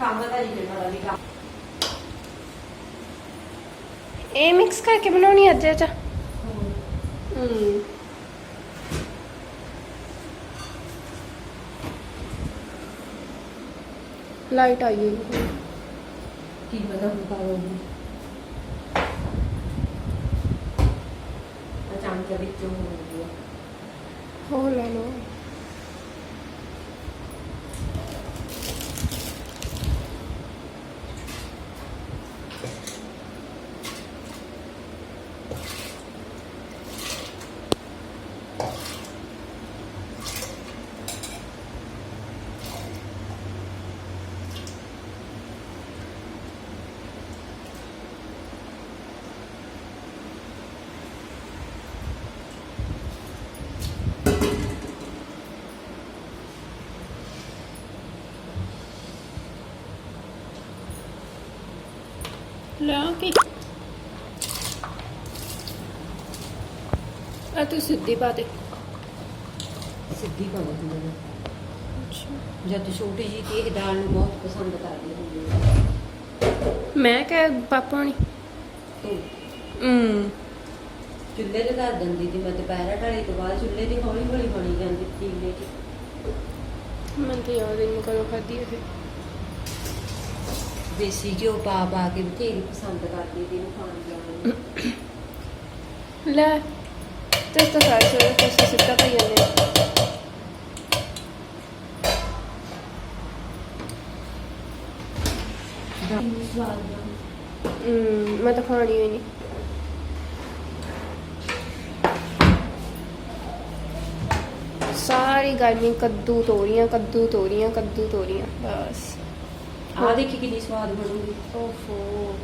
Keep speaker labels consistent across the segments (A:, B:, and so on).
A: ਕੰਮ ਤਾਂ ਜੀ ਮੇਰਾ ਵੀ ਕੰਮ
B: ਇਹ ਮਿਕਸ ਕਰਕੇ ਬਣਾਉਣੀ ਅੱਜ ਇਹ ਚ। ਹੂੰ। ਲਾਈਟ ਆਈ ਹੈ
A: ਕੀ ਪਤਾ ਹੁਣ ਪਾਉਂਗੀ ਅਚਾਨਕ ਵਿੱਚੋਂ ਹੋ ਗਿਆ।
B: ਹੋ ਲੈ ਲੋ ਆ ਤੂੰ ਸਿੱਧੀ ਪਾ ਦੇ।
A: ਸਿੱਧੀ ਕਰ ਦਿੰਦੀ ਮੈਂ ਜਦ ਛੋਟੀ ਜੀ ਤੇ ਇਹ ਦਾਲ ਨੂੰ ਬਹੁਤ ਪਸੰਦ ਕਰਦੀ ਹੁੰਦੀ
B: ਮੈਂ ਕਹਿ ਪਾਪਾ ਨਹੀਂ
A: ਤੂੰ?
B: ਹੂੰ।
A: ਚੁੱਲ੍ਹੇ ਤੇ ਧਰ ਦਿੰਦੀ ਸੀ ਮੈਂ ਦੁਪਹਿਰਾ ਢਾਈ ਤੋਂ ਬਾਅਦ ਚੁੱਲ੍ਹੇ ਦੀ ਹੌਲੀ ਹੌਲੀ ਬਣੀ ਜਾਂਦੀ ਚ
B: ਮੈਂ ਤਾਂ ਯਾਦ ਹੀ ਨਹੀਂ ਕਦੋਂ ਖਾਧੀ ਇਹ
A: ਦੇਸੀ ਘਿਓ ਪਾ ਪਾ ਕੇ ਬਥੇਰੀ ਪਸੰਦ ਕਰਦੀ ਸੀ ਇਹਨੂੰ ਖਾਣ ਜਾਣ ਨੂੰ।
B: ਲੈ। ਤੇ ਤਾਂ ਸਾਰੇ ਸੋਰੇ ਕੋਸੇ ਸਿੱਧਾ ਪਈ ਜਾਂਦੇ ਆ। ਹਮ, ਮੈਂ ਤਾਂ ਖਾਣੀ ਹੋਈ ਨਹੀਂ ਸਾਰੀ ਗਰਮੀ ਕੱਦੂ ਤੋਰੀਆਂ ਕੱਦੂ ਤੋਰੀਆਂ ਕੱਦੂ ਤੋਰੀਆਂ ਬਸ
A: ਆਹ ਦੇਖੀ ਕਿੰਨੀ ਸਵਾਦ ਬਣੂਗੀ
B: ਓਫੋ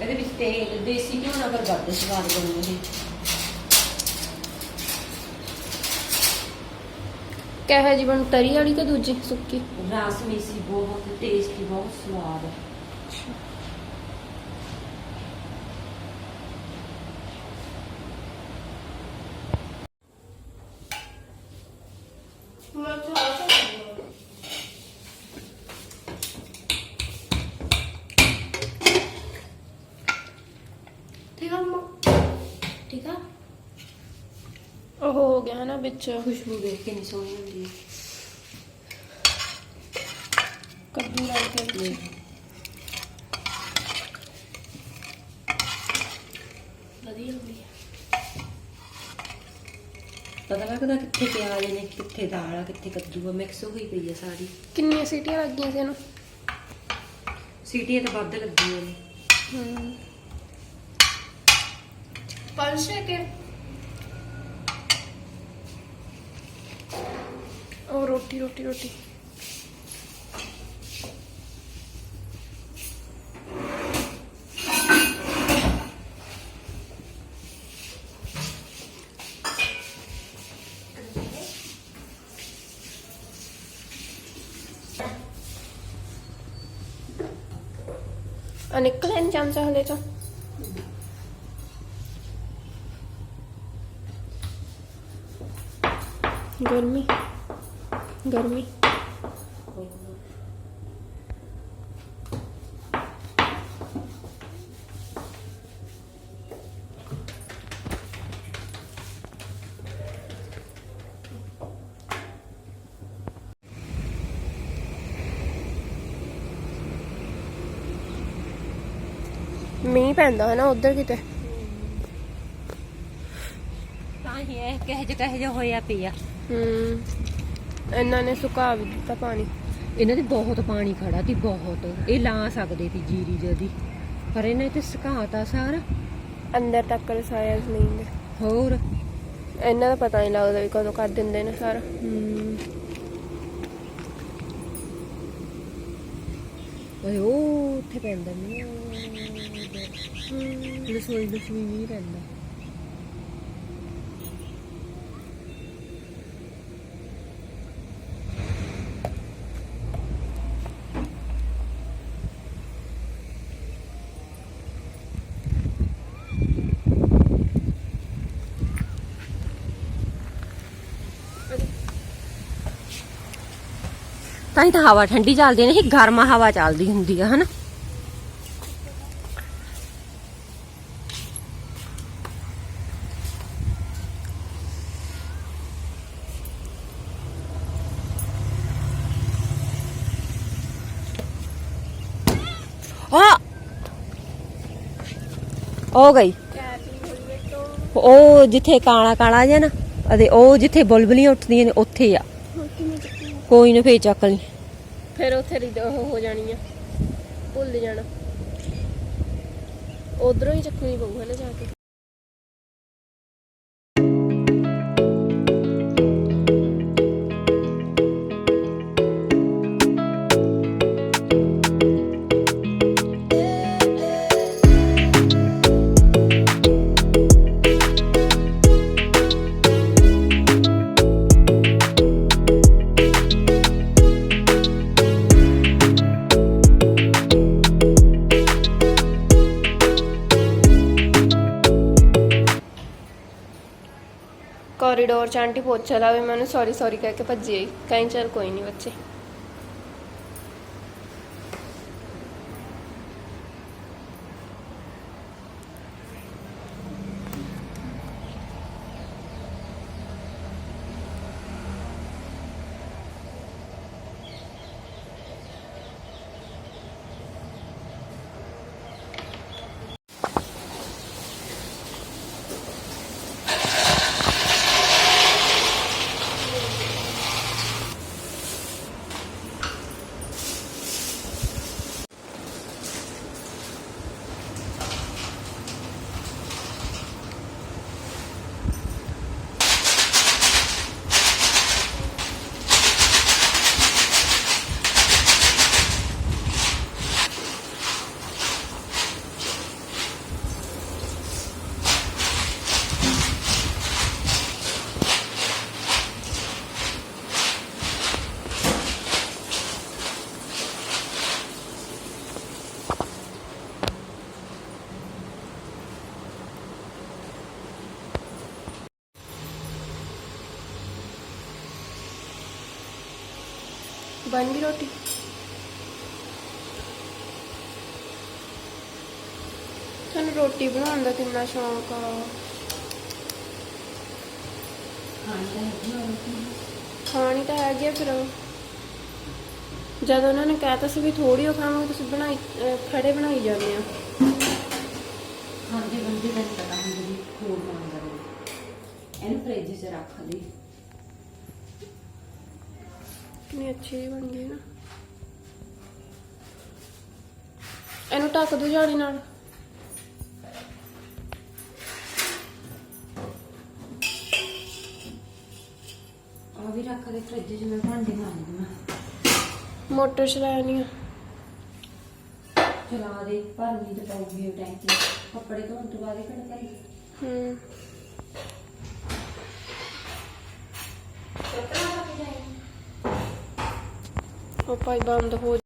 A: ਇਹਦੇ ਵਿੱਚ ਤੇਲ ਦੇਸੀ ਘਿਓ ਨਾਲ ਵੱਧ ਸਵਾਦ ਬਣੂਗੀ
B: ਕਹਿ ਜੀਵਨ ਤਰੀ ਵਾਲੀ ਕਿ ਦੂਜੀ ਸੁੱਕੀ?
A: ਰਸ ਮਿਸੀ ਬਹੁਤ ਟੇਸਟੀ ਬਹੁਤ ਸਵਾਦ।
B: ਠੀਕ ਆ ਮੰਮਾ
A: ਠੀਕ ਆ
B: ਉਹ ਹੋ ਗਿਆ ਨਾ ਵਿੱਚ
A: ਖੁਸ਼ਬੂ ਦੇਖ ਕੇ ਨਹੀਂ ਸੋਹਣੀ ਹੁੰਦੀ। ਹੈ
B: ਕੱਦੂ ਨਾਲ ਕੇ ਵਿੱਚ ਵਧੀਆ ਹੋ ਗਿਆ
A: ਪਤਾ ਲੱਗਦਾ ਕਿੱਥੇ ਪਿਆਜ਼ ਨੇ ਕਿੱਥੇ ਦਾਲ ਆ ਕਿੱਥੇ ਕੱਦੂ ਆ ਮਿਕਸ ਹੋਈ ਪਈ ਆ ਸਾਰੀ।
B: ਕਿੰਨੀਆਂ ਸੀਟੀਆਂ ਲੱਗੀਆਂ ਸੀ ਇਹਨੂੰ?
A: ਸੀਟੀਆਂ ਤਾਂ ਵੱਧ ਲੱਗੀਆਂ ਨੇ।
B: ਪੰਜ ਛੇ ਉਹ ਰੋਟੀ ਰੋਟੀ ਰੋਟੀ। ਆ ਨਿਕਲੇ ਨੀ ਚਮਚਾ ਹਲੇ ਤਾਂ। ਗਰਮੀ। ਗਰਮੀ ਮੀਂਹ ਪੈਂਦਾ ਹੈ ਨਾ ਉਧਰ ਕਿਤੇ।
A: ਤਾਂ ਹੀ ਇਹ ਕਹੇ ਜਿਹਾ ਕਹੇ ਜਿਹਾ ਹੋਇਆ ਪਿਆ।
B: ਹੂੰ। ਇਹਨਾਂ ਨੇ ਸੁਕਾ ਵੀ ਦਿੱਤਾ ਪਾਣੀ।
A: ਇਹਨਾਂ ਦੇ ਬਹੁਤ ਪਾਣੀ ਖੜਾ ਸੀ ਬਹੁਤ। ਇਹ ਲਾ ਸਕਦੇ ਸੀ ਜੀਰੀ ਜਦੀ ਪਰ ਇਹਨੇ ਤੇ ਸੁਕਾਤਾ ਸਾਰਾ।
B: ਅੰਦਰ ਤੱਕ ਰਸਾਇਆ ਜ਼ਮੀਨ ਦੇ
A: ਹੋਰ?
B: ਇਹਨਾਂ ਦਾ ਪਤਾ ਨਹੀਂ ਲੱਗਦਾ ਵੀ ਕਦੋਂ ਕਰ ਦਿੰਦੇ ਨੇ ਸਾਰਾ।
A: ਹਮ। ਓਏ ਉਹ ਉੱਥੇ ਪੈਂਦਾ ਨਹੀਂ ਲਸੋਈ ਲਸੋਈ ਨਹੀਂ ਪੈਂਦਾ ਤਾਂ ਹੀ ਤਾਂ ਹਵਾ ਠੰਡੀ ਚੱਲਦੀ ਨਹੀਂ ਗਰਮ ਹਵਾ ਚੱਲਦੀ ਹੁੰਦੀ ਆ ਹਨਾ? ਉਹ ਗਈ। ਉਹ ਜਿੱਥੇ ਕਾਲਾ ਕਾਲਾ ਜਿਹਾ ਨਾ ਅਤੇ ਉਹ ਜਿੱਥੇ ਬੁਲਬਲੀਆਂ ਉੱਠਦੀਆਂ ਨੇ, ਉੱਥੇ ਆ। ਕੋਈ ਨਾ ਫੇਰ ਚੱਕ ਲਈ।
B: ਫਿਰ ਉੱਥੇ ਰਿਦ ਉਹ ਹੋ ਜਾਣੀ ਆ ਭੁੱਲ ਜਾਣਾ। ਉਧਰੋਂ ਹੀ ਚੱਕਣੀ ਪਊਗਾ ਨਾ ਜਾ ਕੇ। ਕੋਰੀਡੋਰ ਚ ਆਂਟੀ ਪੋਚਾ ਲਾਵੇ ਉਹਨੂੰ ਸੌਰੀ ਸੌਰੀ ਕਹਿ ਕੇ ਭੱਜੀ ਆਈ। ਕਹੀਂ ਚਲ ਕੋਈ ਨਹੀਂ ਬੱਚੇ। ਬਣ ਗਈ ਰੋਟੀ। ਤੁਹਾਨੂੰ ਰੋਟੀ ਬਣਾਉਣ ਦਾ ਕਿੰਨਾ ਸ਼ੌਂਕ ਆ। ਖਾਣੀ ਤਾਂ ਹੈਗੀ ਆ ਫਿਰ। ਜਦ ਉਹਨਾਂ ਨੇ ਕਹਿਤਾ ਸੀ ਵੀ ਥੋੜੀ ਉਹ ਖਾਵਾਂਗੇ, ਤੁਸੀਂ ਬਣਾਈ ਖੜੇ ਬਣਾਈ ਜਾਂਦੇ ਆ।
A: ਹਾਂਜੀ ਬੰਦੀ ਦਾ ਪਤਾ ਹੁੰਦਾ ਵੀ ਹੋਰ ਮੰਗਦਾ ਇਹਨੂੰ ਫ੍ਰਿਜ 'ਚ ਰੱਖ ਲਈ।
B: ਕਿੰਨੀ ਅੱਛੀ ਬਣ ਗਈ ਨਾ। ਇਹਨੂੰ ਢੱਕ ਦੋ ਜਾਲੀ ਨਾਲ।
A: ਆ ਵੀ ਰੱਖ ਦੇ ਫ੍ਰਿਜ 'ਚ ਮੈਂ ਭਾਂਡੇ ਮਾਂਜਦੀ ਮੈਂ
B: ਮੋਟਰ ਚਲਾਣੀ ਆ
A: ਚਲਾ ਦੇ ਭਰਨੀ ਤੇ ਪਾਉਗੀ ਉਹ ਟੈਂਕੀ ਕੱਪੜੇ ਧੋਣ ਤੋਂ ਬਾਅਦ ਹੀ ਕੱਢ ਕਰੀ
B: ਹੂੰ। ਉਹ ਭਾਈ ਬੰਦ ਹੋ